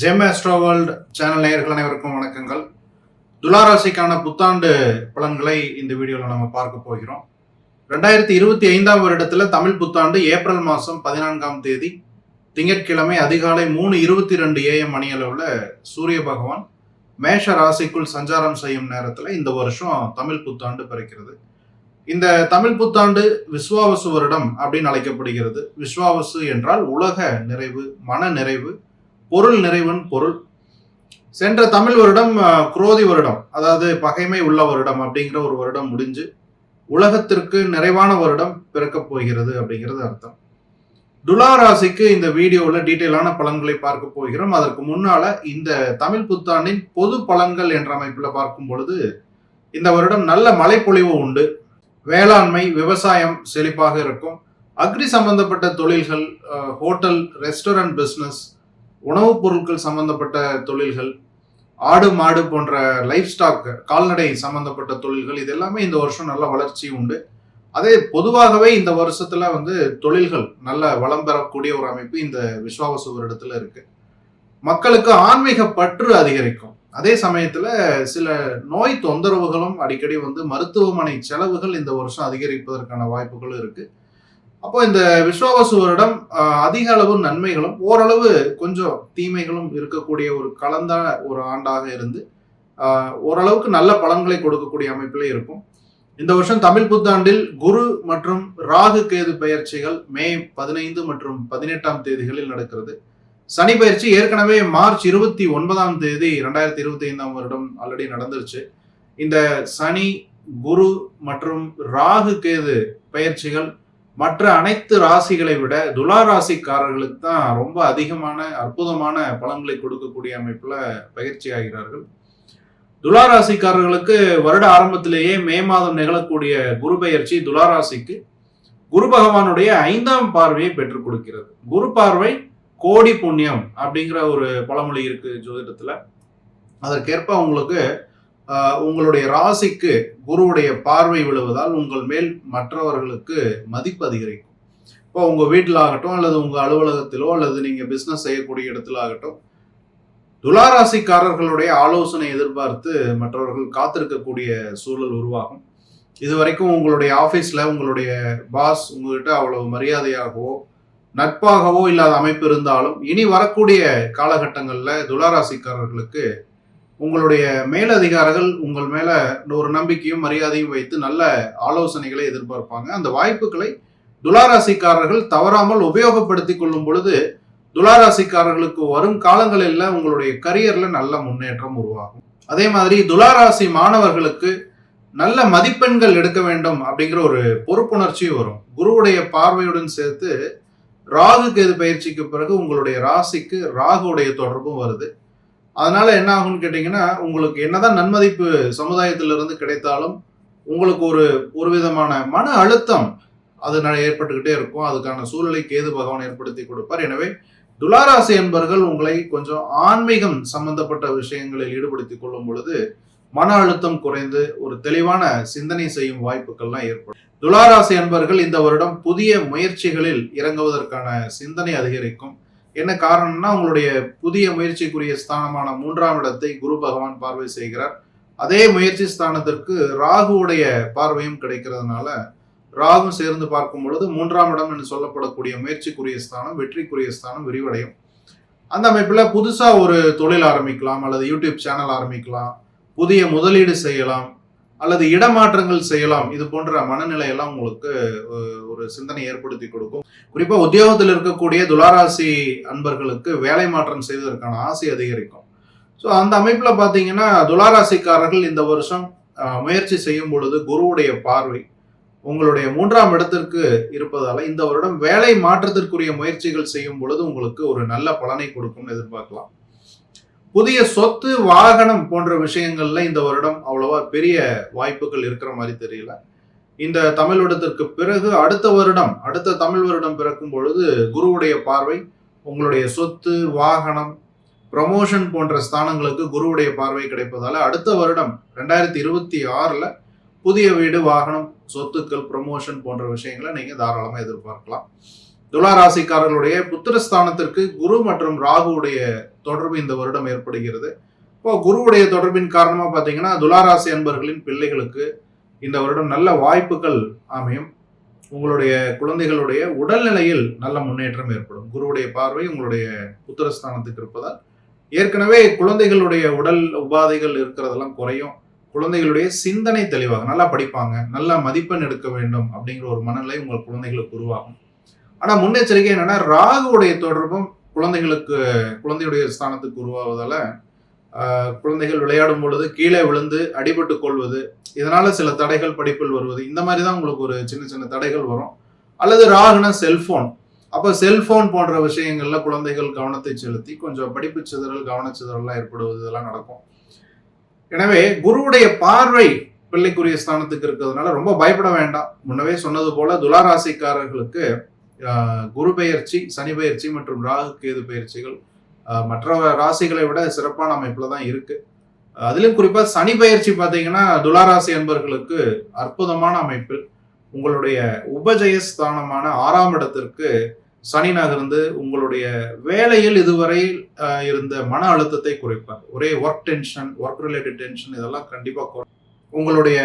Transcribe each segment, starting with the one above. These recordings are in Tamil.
ஜெம் ஆஸ்ட்ரோ வேர்ல்டு சேனல் நேயர்கள் அனைவருக்கும் வணக்கங்கள். துலாராசிக்கான புத்தாண்டு பலன்களை இந்த வீடியோவில் நம்ம பார்க்க போகிறோம். ரெண்டாயிரத்தி இருபத்தி ஐந்தாம் வருடத்தில் தமிழ் புத்தாண்டு ஏப்ரல் மாதம் பதினான்காம் தேதி திங்கட்கிழமை அதிகாலை மூணு இருபத்தி ரெண்டு ஏஎம் மணியளவில் சூரிய பகவான் மேஷ ராசிக்குள் சஞ்சாரம் செய்யும் நேரத்தில் இந்த வருஷம் தமிழ் புத்தாண்டு பிறக்கிறது. இந்த தமிழ் புத்தாண்டு விஸ்வாவசு வருடம் அப்படின்னு அழைக்கப்படுகிறது. விஸ்வாவசு என்றால் உலக நிறைவு மன நிறைவு பொருள் நிறைவன் பொருள். சென்ற தமிழ் வருடம் குரோதி வருடம் அதாவது பகைமை உள்ள வருடம் அப்படிங்கிற ஒரு வருடம் முடிஞ்சு உலகத்திற்கு நிறைவான வருடம் பிறக்கப் போகிறது அப்படிங்கிறது அர்த்தம். துலா ராசிக்கு இந்த வீடியோவில் டீட்டெயிலான பலன்களை பார்க்க போகிறோம். அதற்கு முன்னால இந்த தமிழ் புத்தாண்டின் பொது பலன்கள் என்ற அமைப்பில் பார்க்கும் பொழுது இந்த வருடம் நல்ல மழைப்பொழிவு உண்டு. வேளாண்மை விவசாயம் செழிப்பாக இருக்கும். அக்ரி சம்பந்தப்பட்ட தொழில்கள் ஹோட்டல் ரெஸ்டாரண்ட் பிஸ்னஸ் உணவுப் பொருட்கள் சம்பந்தப்பட்ட தொழில்கள் ஆடு மாடு போன்ற லைஃப் ஸ்டாக் கால்நடை சம்பந்தப்பட்ட தொழில்கள் இது எல்லாமே இந்த வருஷம் நல்ல வளர்ச்சி உண்டு. அதே பொதுவாகவே இந்த வருஷத்துல வந்து தொழில்கள் நல்ல வளம் பெறக்கூடிய ஒரு அமைப்பு இந்த விஸ்வாவசு வருடத்துல இருக்கு. மக்களுக்கு ஆன்மீக பற்று அதிகரிக்கும். அதே சமயத்துல சில நோய் தொந்தரவுகளும் அடிக்கடி வந்து மருத்துவமனை செலவுகள் இந்த வருஷம் அதிகரிப்பதற்கான வாய்ப்புகளும் இருக்கு. அப்போ இந்த விஸ்வாவசுவரிடம் அதிக அளவு நன்மைகளும் ஓரளவு கொஞ்சம் தீமைகளும் இருக்கக்கூடிய ஒரு கலந்த ஒரு ஆண்டாக இருந்து ஓரளவுக்கு நல்ல பலன்களை கொடுக்கக்கூடிய அமைப்பில் இருக்கும். இந்த வருஷம் தமிழ் புத்தாண்டில் குரு மற்றும் ராகு கேது பயிற்சிகள் மே பதினைந்து மற்றும் பதினெட்டாம் தேதிகளில் நடக்கிறது. சனி பயிற்சி ஏற்கனவே மார்ச் இருபத்தி ஒன்பதாம் தேதி ரெண்டாயிரத்தி இருபத்தி ஐந்தாம் வருடம் ஆல்ரெடி நடந்துருச்சு. இந்த சனி குரு மற்றும் ராகு கேது பயிற்சிகள் மற்ற அனைத்து ராசிகளை விட துலா ராசிக்காரர்களுக்கு தான் ரொம்ப அதிகமான அற்புதமான பலன்களை கொடுக்கக்கூடிய அமைப்பில் பயிற்சி ஆகிறார்கள். துலா ராசிக்காரர்களுக்கு வருட ஆரம்பத்திலேயே மே மாதம் நிகழக்கூடிய குரு பெயர்ச்சி துலா ராசிக்கு குரு பகவானுடைய ஐந்தாம் பார்வையை பெற்றுக் கொடுக்கிறது. குரு பார்வை கோடி புண்ணியம் அப்படிங்கிற ஒரு பழமொழி இருக்கு ஜோதிடத்தில். அதற்கேற்ப உங்களுக்கு உங்களுடைய ராசிக்கு குருவுடைய பார்வை விழுவதால் உங்கள் மேல் மற்றவர்களுக்கு மதிப்பு அதிகரிக்கும். இப்போ உங்கள் வீட்டில் ஆகட்டும் அல்லது உங்கள் அலுவலகத்திலோ அல்லது நீங்கள் பிஸ்னஸ் செய்யக்கூடிய இடத்துல ஆகட்டும் துளாராசிக்காரர்களுடைய ஆலோசனை எதிர்பார்த்து மற்றவர்கள் காத்திருக்கக்கூடிய சூழல் உருவாகும். இதுவரைக்கும் உங்களுடைய ஆஃபீஸில் உங்களுடைய பாஸ் உங்ககிட்ட அவ்வளவு மரியாதையாகவோ நட்பாகவோ இல்லாத அமைப்பு இருந்தாலும் இனி வரக்கூடிய காலகட்டங்களில் துளாராசிக்காரர்களுக்கு உங்களுடைய மேலதிகாரிகள் உங்கள் மேல ஒரு நம்பிக்கையும் மரியாதையும் வைத்து நல்ல ஆலோசனைகளை எதிர்பார்ப்பாங்க. அந்த வாய்ப்புகளை துளாராசிக்காரர்கள் தவறாமல் உபயோகப்படுத்தி கொள்ளும் பொழுது துளாராசிக்காரர்களுக்கு வரும் காலங்களில் உங்களுடைய கரியர்ல நல்ல முன்னேற்றம் உருவாகும். அதே மாதிரி துளாராசி மாணவர்களுக்கு நல்ல மதிப்பெண்கள் எடுக்க வேண்டும் அப்படிங்கிற ஒரு பொறுப்புணர்ச்சி வரும். குருவுடைய பார்வையுடன் சேர்த்து ராகு கேது பயிற்சிக்கு பிறகு உங்களுடைய ராசிக்கு ராகுடைய தொடர்பும் வருது. அதனால என்ன ஆகும்னு கேட்டீங்கன்னா உங்களுக்கு என்னதான் நன்மதிப்பு சமுதாயத்திலிருந்து கிடைத்தாலும் உங்களுக்கு ஒரு ஒரு விதமான மன அழுத்தம் அது ஏற்பட்டுக்கிட்டே இருக்கும். அதுக்கான சூழலை கேது பகவான் ஏற்படுத்தி கொடுப்பார். எனவே துளாராசி என்பர்கள் உங்களை கொஞ்சம் ஆன்மீகம் சம்பந்தப்பட்ட விஷயங்களில் ஈடுபடுத்திக் கொள்ளும் பொழுது மன அழுத்தம் குறைந்து ஒரு தெளிவான சிந்தனை செய்யும் வாய்ப்புகள்லாம் ஏற்படும். துளாராசி என்பர்கள் இந்த வருடம் புதிய முயற்சிகளில் இறங்குவதற்கான சிந்தனை அதிகரிக்கும். என்ன காரணம்னா உங்களுடைய புதிய முயற்சிக்குரிய ஸ்தானமான மூன்றாம் இடத்தை குரு பகவான் பார்வை செய்கிறார். அதே முயற்சி ஸ்தானத்திற்கு ராகுவுடைய பார்வையும் கிடைக்கிறதுனால ராகு சேர்ந்து பார்க்கும் பொழுது மூன்றாம் இடம் என்று சொல்லப்படக்கூடிய முயற்சிக்குரிய ஸ்தானம் வெற்றிக்குரிய ஸ்தானம் விரிவடையும். அந்த அமைப்பில் புதுசாக ஒரு தொழில் ஆரம்பிக்கலாம் அல்லது யூடியூப் சேனல் ஆரம்பிக்கலாம் புதிய முதலீடு செய்யலாம். அல்லது இடமாற்றங்கள் செய்யலாம். இது போன்ற மனநிலையெல்லாம் உங்களுக்கு ஒரு சிந்தனை ஏற்படுத்தி கொடுக்கும். குறிப்பாக உத்தியோகத்தில் இருக்கக்கூடிய துளாராசி அன்பர்களுக்கு வேலை மாற்றம் செய்வதற்கான ஆசை அதிகரிக்கும். ஸோ அந்த அமைப்பில் பார்த்தீங்கன்னா துளாராசிக்காரர்கள் இந்த வருஷம் முயற்சி செய்யும் பொழுது குருவுடைய பார்வை உங்களுடைய மூன்றாம் இடத்திற்கு இருப்பதால இந்த வருடம் வேலை மாற்றத்திற்குரிய முயற்சிகள் செய்யும் பொழுது உங்களுக்கு ஒரு நல்ல பலனை கொடுக்கும்னு எதிர்பார்க்கலாம். புதிய சொத்து வாகனம் போன்ற விஷயங்கள்ல இந்த வருடம் அவ்வளவா பெரிய வாய்ப்புகள் இருக்கிற மாதிரி தெரியல. இந்த தமிழ் வருடத்திற்கு பிறகு அடுத்த வருடம் அடுத்த தமிழ் வருடம் பிறக்கும் பொழுது குருவுடைய பார்வை உங்களுடைய சொத்து வாகனம் ப்ரமோஷன் போன்ற ஸ்தானங்களுக்கு குருவுடைய பார்வை கிடைப்பதால அடுத்த வருடம் ரெண்டாயிரத்தி இருபத்தி ஆறுல புதிய வீடு வாகனம் சொத்துக்கள் ப்ரமோஷன் போன்ற விஷயங்களை நீங்க தாராளமாக எதிர்பார்க்கலாம். துளாராசிக்காரர்களுடைய புத்திரஸ்தானத்திற்கு குரு மற்றும் ராகுவுடைய தொடர்பு இந்த வருடம் ஏற்படுகிறது. இப்போ குருவுடைய தொடர்பின் காரணமாக பார்த்தீங்கன்னா துலாராசி அன்பர்களின் பிள்ளைகளுக்கு இந்த வருடம் நல்ல வாய்ப்புகள் அமையும். உங்களுடைய குழந்தைகளுடைய உடல்நிலையில் நல்ல முன்னேற்றம் ஏற்படும். குருவுடைய பார்வை உங்களுடைய புத்திரஸ்தானத்துக்கு இருப்பதால் ஏற்கனவே குழந்தைகளுடைய உடல் உபாதைகள் இருக்கிறதெல்லாம் குறையும். குழந்தைகளுடைய சிந்தனை தெளிவாக நல்லா படிப்பாங்க. நல்லா மதிப்பெண் எடுக்க வேண்டும் அப்படிங்கிற ஒரு மனநிலை உங்கள் குழந்தைகளுக்கு உருவாகும். ஆனால் முன்னெச்சரிக்கை என்னென்னா ராகுவுடைய தொடர்பும் குழந்தைகளுக்கு குழந்தையுடைய ஸ்தானத்துக்கு உருவாவதால் குழந்தைகள் விளையாடும் பொழுது கீழே விழுந்து அடிபட்டு கொள்வது இதனால சில தடைகள் படிப்பில் வருவது இந்த மாதிரி தான் உங்களுக்கு ஒரு சின்ன சின்ன தடைகள் வரும். அல்லது ராகுனா செல்போன். அப்போ செல்போன் போன்ற விஷயங்கள்ல குழந்தைகள் கவனத்தை செலுத்தி கொஞ்சம் படிப்பு சிதறல் கவனச்சிதறல்லாம் ஏற்படுவது இதெல்லாம் நடக்கும். எனவே குருவுடைய பார்வை பிள்ளைக்குரிய ஸ்தானத்துக்கு இருக்கிறதுனால ரொம்ப பயப்பட வேண்டாம். முன்னவே சொன்னது போல துளாராசிக்காரர்களுக்கு குரு பெயர்ச்சி சனி பெயர்ச்சி மற்றும் ராகு கேது பெயர்ச்சிகள் மற்ற ராசிகளை விட சிறப்பான அமைப்பில் தான் இருக்குது அதிலும் குறிப்பாக சனி பெயர்ச்சி பார்த்தீங்கன்னா துளாராசி அன்பர்களுக்கு அற்புதமான அமைப்பில் உங்களுடைய உபஜய ஸ்தானமான ஆறாம் இடத்திற்கு சனி நகர்ந்து உங்களுடைய வேலையில் இதுவரை இருந்த மன அழுத்தத்தை குறைப்பார். ஒரே work tension work related tension இதெல்லாம் கண்டிப்பாக குறை உங்களுடைய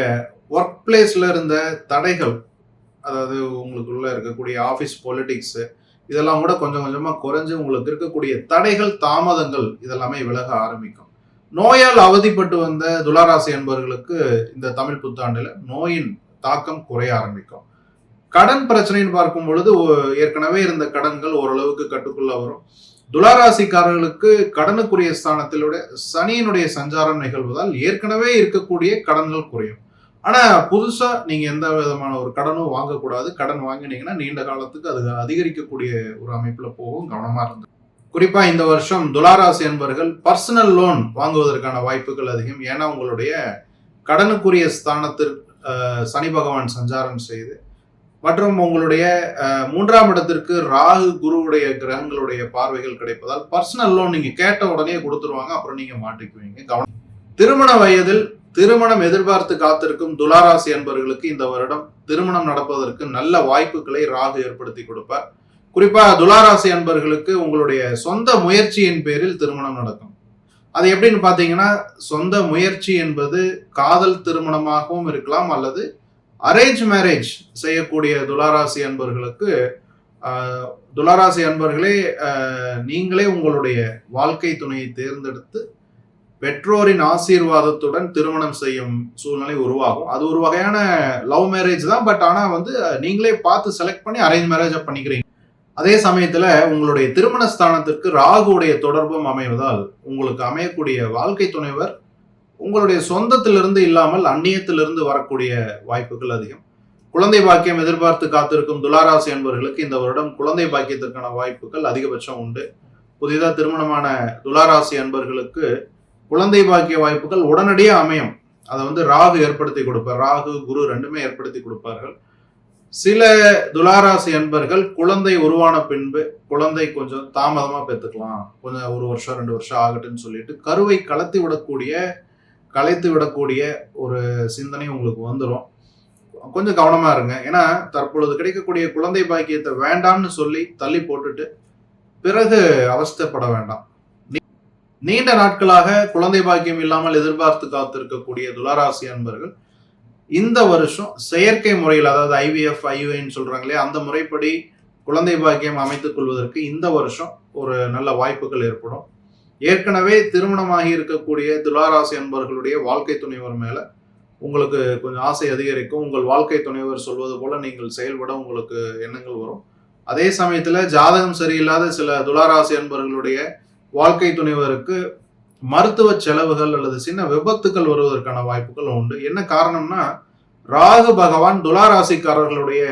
ஒர்க் பிளேஸ்ல இருந்த தடைகள் அதாவது உங்களுக்குள்ளே இருக்கக்கூடிய ஆஃபீஸ் பொலிட்டிக்ஸு இதெல்லாம் கூட கொஞ்சம் கொஞ்சமாக குறைஞ்சு உங்களுக்கு இருக்கக்கூடிய தடைகள் தாமதங்கள் இதெல்லாமே விலக ஆரம்பிக்கும். நோயால் அவதிப்பட்டு வந்த துளாராசி என்பவர்களுக்கு இந்த தமிழ் புத்தாண்டில் நோயின் தாக்கம் குறைய ஆரம்பிக்கும். கடன் பிரச்சனைன்னு பார்க்கும் பொழுது ஏற்கனவே இருந்த கடன்கள் ஓரளவுக்கு கட்டுக்குள்ள வரும். துளாராசிக்காரர்களுக்கு கடனுக்குரிய ஸ்தானத்திலோட சனியினுடைய சஞ்சாரம் நிகழ்வதால் ஏற்கனவே இருக்கக்கூடிய கடன்கள் குறையும். ஆனால் புதுசாக நீங்கள் எந்த விதமான ஒரு கடனும் வாங்கக்கூடாது. கடன் வாங்கினீங்கன்னா நீண்ட காலத்துக்கு அது அதிகரிக்கக்கூடிய ஒரு அமைப்பில் போகும் கவனமாக இருந்து குறிப்பாக இந்த வருஷம் துளாராசி என்பவர்கள் பர்சனல் லோன் வாங்குவதற்கான வாய்ப்புகள் அதிகம். ஏன்னா உங்களுடைய கடனுக்குரிய ஸ்தானத்திற்கு சனி பகவான் சஞ்சாரம் செய்து மற்றும் உங்களுடைய மூன்றாம் இடத்திற்கு ராகு குருவுடைய கிரகங்களுடைய பார்வைகள் கிடைப்பதால் பர்சனல் லோன் நீங்கள் கேட்ட உடனே கொடுத்துருவாங்க. அப்புறம் நீங்கள் மாட்டிக்குவீங்க. கவனம். திருமண வயதில் திருமணம் எதிர்பார்த்து காத்திருக்கும் துளாராசி என்பவர்களுக்கு இந்த வருடம் திருமணம் நடப்பதற்கு நல்ல வாய்ப்புகளை ராகு ஏற்படுத்தி கொடுப்பார். குறிப்பாக துளாராசி அன்பர்களுக்கு உங்களுடைய சொந்த முயற்சியின் பேரில் திருமணம் நடக்கும். அது எப்படின்னு பார்த்தீங்கன்னா சொந்த முயற்சி என்பது காதல் திருமணமாகவும் இருக்கலாம் அல்லது அரேஞ்ச் மேரேஜ் செய்யக்கூடிய துளாராசி அன்பர்களுக்கு துளாராசி அன்பர்களே நீங்களே உங்களுடைய வாழ்க்கை துணையை தேர்ந்தெடுத்து பெற்றோரின் ஆசீர்வாதத்துடன் திருமணம் செய்யும் சூழ்நிலை உருவாகும். அது ஒரு வகையான லவ் மேரேஜ் தான் பட் ஆனால் வந்து நீங்களே பார்த்து செலக்ட் பண்ணி அரேஞ்ச் மேரேஜை பண்ணிக்கிறீங்க. அதே சமயத்தில் உங்களுடைய திருமண ஸ்தானத்திற்கு ராகுவுடைய தொடர்பும் அமைவதால் உங்களுக்கு அமையக்கூடிய வாழ்க்கை துணைவர் உங்களுடைய சொந்தத்திலிருந்து இல்லாமல் அந்நியத்திலிருந்து வரக்கூடிய வாய்ப்புகள் அதிகம். குழந்தை பாக்கியம் எதிர்பார்த்து காத்திருக்கும் துளாராசி என்பவர்களுக்கு இந்த வருடம் குழந்தை பாக்கியத்திற்கான வாய்ப்புகள் அதிகபட்சம் உண்டு. புதிதாக திருமணமான துளாராசி அன்பர்களுக்கு குழந்தை பாக்கிய வாய்ப்புகள் உடனடியாக அமையும். அதை வந்து ராகு ஏற்படுத்தி கொடுப்பார். ராகு குரு ரெண்டுமே ஏற்படுத்தி கொடுப்பார்கள். சில துளாராசி அன்பர்கள் குழந்தை உருவான பின்பு குழந்தை கொஞ்சம் தாமதமா பெற்றுக்கலாம் கொஞ்சம் ஒரு வருஷம் ரெண்டு வருஷம் ஆகட்டும்னு சொல்லிட்டு கருவை கலத்தி விடக்கூடிய கலைத்து விடக்கூடிய ஒரு சிந்தனை உங்களுக்கு வந்துடும் கொஞ்சம் கவனமா இருங்க. ஏன்னா தற்பொழுது கிடைக்கக்கூடிய குழந்தை பாக்கியத்தை வேண்டாம்னு சொல்லி தள்ளி போட்டுட்டு பிறகு அவஸ்தைப்பட வேண்டாம். நீண்ட நாட்களாக குழந்தை பாக்கியம் இல்லாமல் எதிர்பார்த்து காத்திருக்கக்கூடிய துளராசி அன்பர்கள் இந்த வருஷம் செயற்கை முறையில் அதாவது ஐவிஎஃப் ஐயுஐன்னு சொல்றாங்களே அந்த முறைப்படி குழந்தை பாக்கியம் அமைத்துக் கொள்வதற்கு இந்த வருஷம் ஒரு நல்ல வாய்ப்புகள் ஏற்படும். ஏற்கனவே திருமணமாகி இருக்கக்கூடிய துளாராசி அன்பர்களுடைய வாழ்க்கை துணைவர் மேல உங்களுக்கு கொஞ்சம் ஆசை அதிகரிக்கும். உங்கள் வாழ்க்கை துணைவர் சொல்வது போல நீங்கள் செயல்பட உங்களுக்கு எண்ணங்கள் வரும். அதே சமயத்துல ஜாதகம் சரியில்லாத சில துளாராசி அன்பர்களுடைய வாழ்க்கை துணைவருக்கு மருத்துவ செலவுகள் அல்லது சின்ன விபத்துக்கள் வருவதற்கான வாய்ப்புகள் உண்டு. என்ன காரணம்னா ராகு பகவான் துளாராசிக்காரர்களுடைய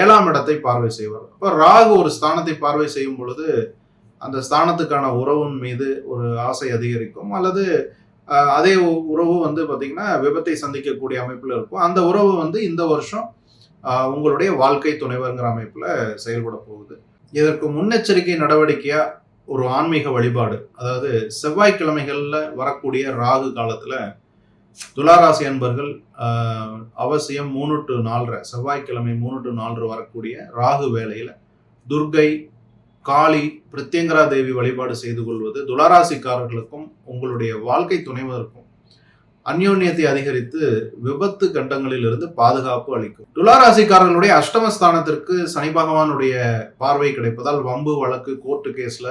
ஏழாம் இடத்தை பார்வை செய்வார். அப்போ ராகு ஒரு ஸ்தானத்தை பார்வை செய்யும் பொழுது அந்த ஸ்தானத்துக்கான உறவின் மீது ஒரு ஆசை அதிகரிக்கும். அல்லது அதே உறவு வந்து பார்த்திங்கன்னா விபத்தை சந்திக்கக்கூடிய அமைப்பில் இருக்கும். அந்த உறவு வந்து இந்த வருஷம் உங்களுடைய வாழ்க்கை துணைவருங்கிற அமைப்பில் செயல்பட போகுது. இதற்கு முன்னெச்சரிக்கை நடவடிக்கையாக ஒரு ஆன்மீக வழிபாடு. அதாவது செவ்வாய்க்கிழமைகளில் வரக்கூடிய ராகு காலத்தில் துளாராசி அன்பர்கள் அவசியம் மூணு டு நாலரை செவ்வாய்க்கிழமை மூணு டு நாலரை வரக்கூடிய ராகு வேலையில் துர்கை காளி பிரத்யங்கரா தேவி வழிபாடு செய்து கொள்வது துளாராசிக்காரர்களுக்கும் உங்களுடைய வாழ்க்கை துணைவதற்கும் அந்யோன்யத்தை அதிகரித்து விபத்து கண்டங்களில் இருந்து பாதுகாப்பு அளிக்கும். துளாராசிக்காரர்களுடைய அஷ்டமஸ்தானத்திற்கு சனி பகவானுடைய பார்வை கிடைப்பதால் வம்பு வழக்கு கோர்ட்டு கேஸ்ல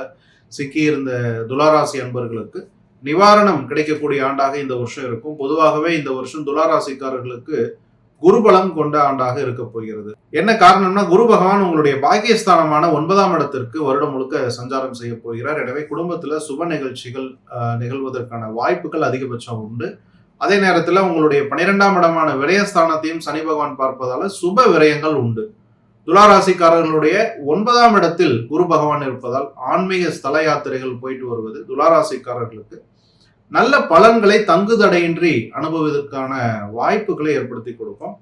சிக்கியிருந்த துளாராசி அன்பர்களுக்கு நிவாரணம் கிடைக்கக்கூடிய ஆண்டாக இந்த வருஷம் இருக்கும். பொதுவாகவே இந்த வருஷம் துளாராசிக்காரர்களுக்கு குருபலம் கொண்ட ஆண்டாக இருக்க போகிறது. என்ன காரணம்னா குரு பகவான் உங்களுடைய பாக்கியஸ்தானமான ஒன்பதாம் இடத்திற்கு வருடம் முழுக்க சஞ்சாரம் செய்ய போகிறார். எனவே குடும்பத்துல சுப நிகழ்ச்சிகள் நிகழ்வதற்கான வாய்ப்புகள் அதிகபட்சம் உண்டு. அதே நேரத்தில் உங்களுடைய பனிரெண்டாம் இடமான விரயஸ்தானத்தையும் சனி பகவான் பார்ப்பதால சுப விரயங்கள் உண்டு. துளாராசிக்காரர்களுடைய ஒன்பதாம் இடத்தில் குரு பகவான் இருப்பதால் ஆன்மீக ஸ்தல யாத்திரைகள் போயிட்டு வருவது துளாராசிக்காரர்களுக்கு நல்ல பலன்களை தங்குதடையின்றி அனுபவதற்கான வாய்ப்புகளை ஏற்படுத்தி கொடுக்கும்.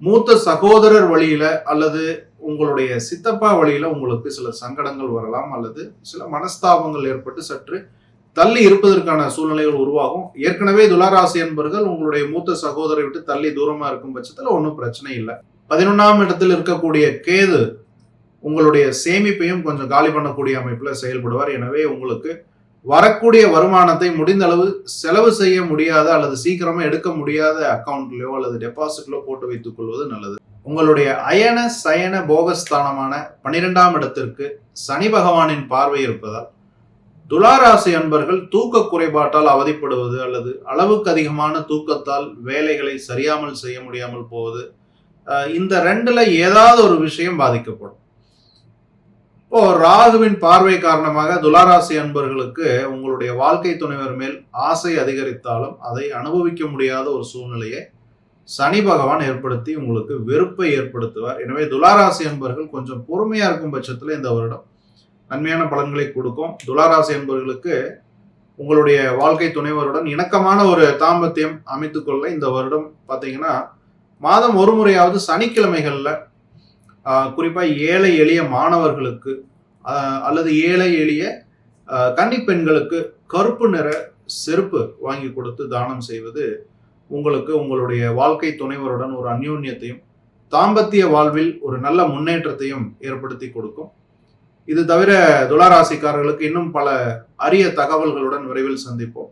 மூத்த சகோதரர் வழியில அல்லது உங்களுடைய சித்தப்பா வழியில உங்களுக்கு சில சங்கடங்கள் வரலாம் அல்லது சில மனஸ்தாபங்கள் ஏற்பட்டு சற்று தள்ளி இருப்பதற்கான சூழ்நிலைகள் உருவாகும். ஏற்கனவே துளாராசி என்பவர்கள் உங்களுடைய மூத்த சகோதரை விட்டு தள்ளி தூரமா இருக்கும் பட்சத்துல ஒன்றும் பிரச்சனை இல்லை. பதினொன்றாம் இடத்தில் இருக்கக்கூடிய கேது உங்களுடைய சேமிப்பையும் கொஞ்சம் காலி பண்ணக்கூடிய அமைப்புல செயல்படுவார். எனவே உங்களுக்கு வரக்கூடிய வருமானத்தை முடிந்த அளவு செலவு செய்ய முடியாத அல்லது சீக்கிரமா எடுக்க முடியாத அக்கௌண்ட்லயோ அல்லது டெபாசிட்லோ போட்டு வைத்துக் கொள்வது நல்லது. உங்களுடைய அயன சயன போகஸ்தானமான பனிரெண்டாம் இடத்திற்கு சனி பகவானின் பார்வை இருப்பதால் துளாராசி அன்பர்கள் தூக்க குறைபாட்டால் அவதிப்படுவது அல்லது அளவுக்கு அதிகமான தூக்கத்தால் வேலைகளை சரியாமல் செய்ய முடியாமல் போவது இந்த ரெண்டுல ஏதாவது ஒரு விஷயம் பாதிக்கப்படும். இப்போ ராகுவின் பார்வை காரணமாக துளாராசி அன்பர்களுக்கு உங்களுடைய வாழ்க்கை துணைவர் மேல் ஆசை அதிகரித்தாலும் அதை அனுபவிக்க முடியாத ஒரு சூழ்நிலையை சனி பகவான் ஏற்படுத்தி உங்களுக்கு வெறுப்பை ஏற்படுத்துவார். எனவே துளாராசி அன்பர்கள் கொஞ்சம் பொறுமையா இருக்கும் பட்சத்துல இந்த வருடம் நன்மையான பலன்களை கொடுக்கும். துளாராசி என்பவர்களுக்கு உங்களுடைய வாழ்க்கை துணைவருடன் இணக்கமான ஒரு தாம்பத்தியம் அமைத்துக்கொள்ள இந்த வருடம் பார்த்தீங்கன்னா மாதம் ஒரு முறையாவது சனிக்கிழமைகளில் குறிப்பாக ஏழை எளிய மாணவர்களுக்கு அல்லது ஏழை எளிய கன்னிப்பெண்களுக்கு கருப்பு நிற செருப்பு வாங்கி கொடுத்து தானம் செய்வது உங்களுக்கு உங்களுடைய வாழ்க்கை துணைவருடன் ஒரு அந்யோன்யத்தையும் தாம்பத்திய வாழ்வில் ஒரு நல்ல முன்னேற்றத்தையும் ஏற்படுத்தி கொடுக்கும். இது தவிர துளாராசிக்காரர்களுக்கு இன்னும் பல அரிய தகவல்களுடன் விரைவில் சந்திப்போம்.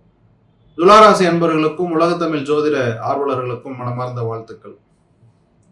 துளாராசி அன்பர்களுக்கும் உலகத்தமிழ் ஜோதிட ஆர்வலர்களுக்கும் மனமார்ந்த வாழ்த்துக்கள்.